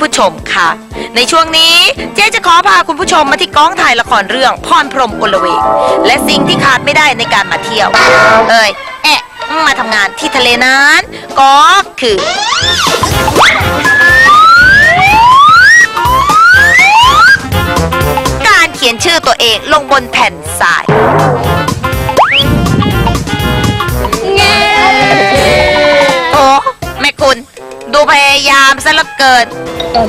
ผู้ชมค่ะ ในช่วงนี้เจ๊จะขอพาคุณผู้ชมมาที่กองถ่ายละครเรื่องพรพรหมอลเวงและสิ่งที่ขาดไม่ได้ในการมาเที่ยว เอ้ยแอะมาทำงานที่ทะเลนั้น ก็คือ การเขียนชื่อตัวเองลงบนแผ่นทรายโอ้แม่คุณ ดูพยายามซะเหลือเกิน ขอ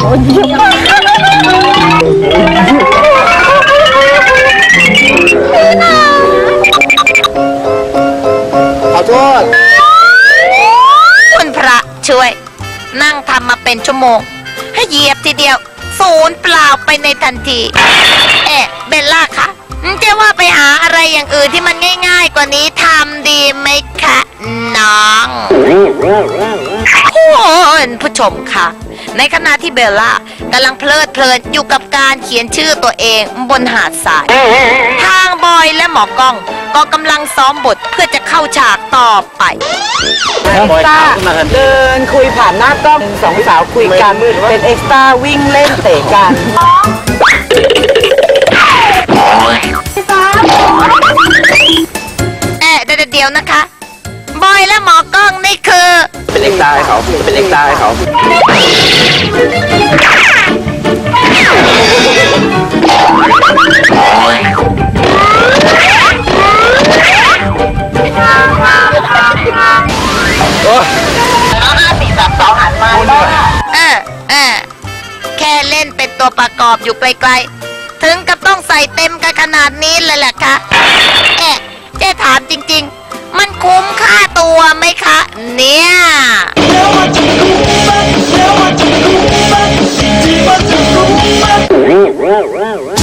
โทษ คุณพระช่วย นั่งทำมาเป็นชั่วโมง ให้เหยียบทีเดียว ศูนย์เปล่าไปในทันที เอ๊ะเบลล่าคะเจะว่าไปหาอะไรอย่างอื่นที่มันง่าย ๆ กว่านี้ทำดีไหมคะ น้อง คุณผู้ชมค่ะ ในขณะที่เบลล่ากำลังเพลิดเพลินอยู่กับการเขียนชื่อตัวเองบนหาดทราย ทางบอยและหมอกล้อง ก็กำลังซ้อมบทเพื่อจะเข้าฉากต่อไป เอ็กซ์ตร้าเดินคุยผ่านหน้ากล้องสองสาวคุยกัน เป็นเอ็กซ์ตร้าวิ่งเล่นเตะกันเอ๊ะเดี๋ยวเดี๋ยวนะคะ บอยและหมอกล้องนี่คือ เป็นเอกตาให้เขา เป็นเอกตาให้เขา เออเออแค่เล่นเป็นตัวประกอบอยู่ไกลๆ ถึงกับต้องใส่เต็มกันขนาดนี้เลยแหละคะเอ๊ะเจ๊ถามจริง wow, wow, wow.